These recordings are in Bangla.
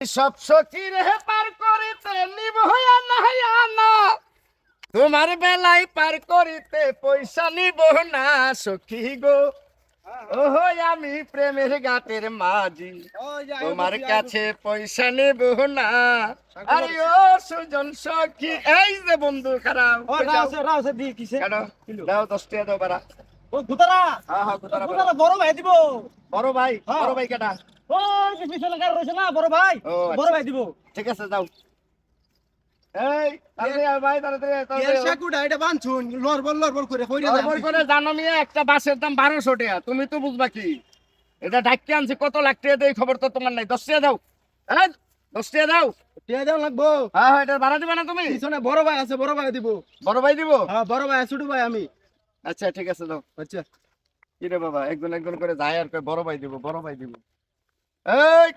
সব সখীর হে পার করিতে নিব হইয়া না হইয়া না তোমার বেলায় পার করিতে পয়সা নিব না সখী গো। ওহো আমি প্রেমের গাতের মাঝি। তোমার কাছে পয়সা নেব না। আরে ও সুজন সখী এই যে বন্ধু খারাপ। দাও দশ টাকা দাও বাড়া। ও ভুতারা হ্যাঁ হ্যাঁ ভুতারা বড় ভাই দিব। বড় ভাই হ্যাঁ। বড় ভাই কেটা ও যে পিছনে কার রইছে না বড় ভাই। বড় ভাই দিব। ঠিক আছে যাও। এই ভাই তাড়াতাড়ি আয়, তাড়াতাড়ি আয়। কুড়া এটা বানছুন লড়বড় লড়বড় করে কইরা তারপর করে জানো মিয়া একটা বাসের দাম বারোশো টাকা তুমি তো বুঝবা কি? এটা ডাক্কে আনছে কত লাখ টাকা দেয় খবর তো তোমার নাই। দশ টাকা দাও। হ্যাঁ দশ টাকা দাও। টিয়া দেও লাগবো। হ্যাঁ হ্যাঁ এটা ভাড়া দিবে না তুমি? পিছনে বড় ভাই আছে বড় ভাই দিব। বড় ভাই দিব? হ্যাঁ বড় ভাই ছোট ভাই আমি। আচ্ছা ঠিক আছে দাও আচ্ছা। কি রে বাবা একজন একজন করে যায় আর কয় বড় ভাই দিব বড় ভাই দিব। এই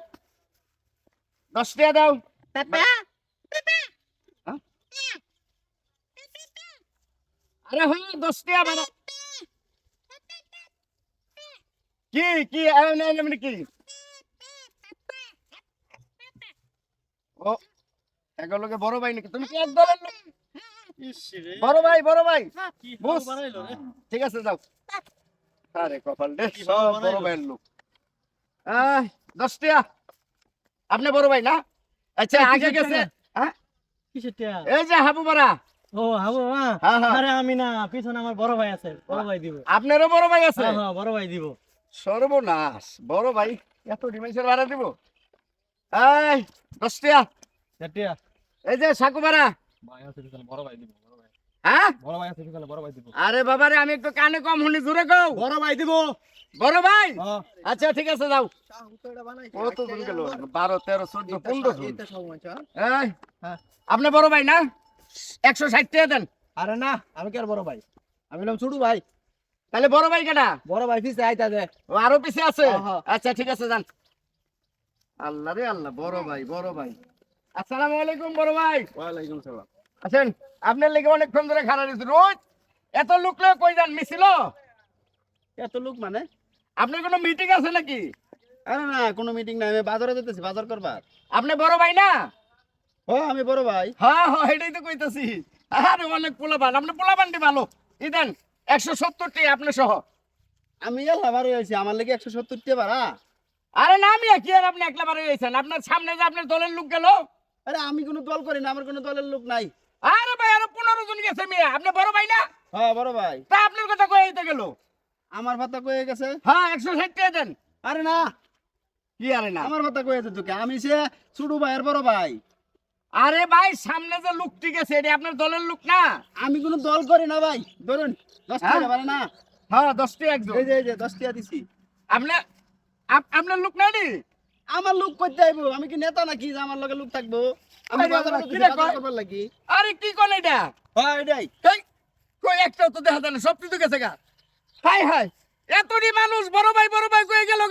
দশ টাকা দাও। হ্যাঁ? আরে হ্যাঁ দশ টাকা ভাড়া কি কি? এই না, না, মানে কি? ও এগুলোকে বড় ভাই নাকি? তুমি কি এক দলের লোক? বড় ভাই বড় ভাই। ঠিক আছে যাও। আরে কপাল রে সব বড়। ভাইয়ের লোক। দশ টাকা আপনি বড় ভাই না? আচ্ছা আগে গেছে? হ্যাঁ? কিসের টিয়া? এই যে হাবু পাড়া। ও হাবু মা হ্যাঁ হ্যাঁ। আরে আমি না পিছনে আমার বড় ভাই আছে বড় ভাই দিব। আপনারও বড় ভাই আছে? হ্যাঁ হ্যাঁ বড় ভাই দিব। সর্বনাশ বড় ভাই এত ডিমেন্সের ভাড়া দিব। এই দশ টাকা এই যে সাকু ভাড়া ভাই আছে বড় ভাই দিব। হ্যাঁ? বড় ভাই আছে পিছনে বড় ভাই দিব। আরে বাবারে আমি একটু কানে কম শুনি জোরে কও। বড় ভাই দিব। বড় ভাই? আচ্ছা ঠিক আছে যাও। কত জন গেল? বারো তেরো চোদ্দ পনেরো জন। এই হ্যাঁ। আপনি বড় ভাই না? একশো ষাট টাকা দেন। আরে না আমি কি আর বড় ভাই? আমি হলাম ছোট ভাই। তাহলে বড় ভাই কেটা বড় ভাই পিছে আইতা দে। ও আরও পিছে আছে। আচ্ছা ঠিক আছে যান। আল্লাহ রে আল্লাহ বড় ভাই বড় ভাই। আসসালামু আলাইকুম বড় ভাই। ওয়ালাইকুম সালাম। আছেন? আপনার লেগে অনেকক্ষণ ধরে খারাপ দিয়েছে রোজ এত লোক লয়ে কই যান? মিছিল? এত লোক মানে? আপনার কোনো মিটিং আছে নাকি? আরে না কোনো মিটিং নাই। আমি বাজারে যেতেছি বাজার করবার। আপনি বড় ভাই না? ও আমি বড় ভাই। হ্যাঁ হ্যাঁ এটাই তো কইতাছি। আরে অনেক পোলাপান। আপনি পোলাপানটি ভালো। ই একশো সত্তরটি আপনি সহ। আমি এলা বারো হয়েছি আমার লেগে একশো সত্তর টিয়া ভাড়া। আরে না আমি কি আর আপনি একলা বারে গেছেন আপনার সামনে যে আপনার দলের লোক গেল? আরে আমি কোনো দল করি না আমার কোনো দলের লোক নাই। আরে ভাই আরও পনেরো জন গেছে মেয়ে। আপনি বড় ভাই না? হ্যাঁ বড় ভাই। তা আপনার কথা কয়ে তো গেল। আমার ভাতা কয়ে গেছে? হ্যাঁ একশো ষাট টাকা দেন। আরে না। কি আরে না? আমার ভাতা কয়ে তোকে। আমি সে ছোট ভাইয়ের বড় ভাই। আরে ভাই সামনে যে লোকটি গেছে এটা আপনার দলের লোক না? আমি কোনো দল করি না ভাই। ধরুন দশ হ্যাঁ? টাকা পারে না? হ্যাঁ দশটি একজন। এই যে এই যে দশ দিছি। আপনার আপ- আপনার লোক না নি? আমার লোক করতে আইবো? আমি কি নেতা নাকি যে আমার লগে লোক থাকব? আমি করবার লাগি। আরে কি কোন এটা? হ্যাঁ এটাই। কই একটা তো দেখা যায় না সব কিছু গেছে গা। হাই হাই এতটি মানুষ বড় ভাই বড় ভাই কয়ে গেল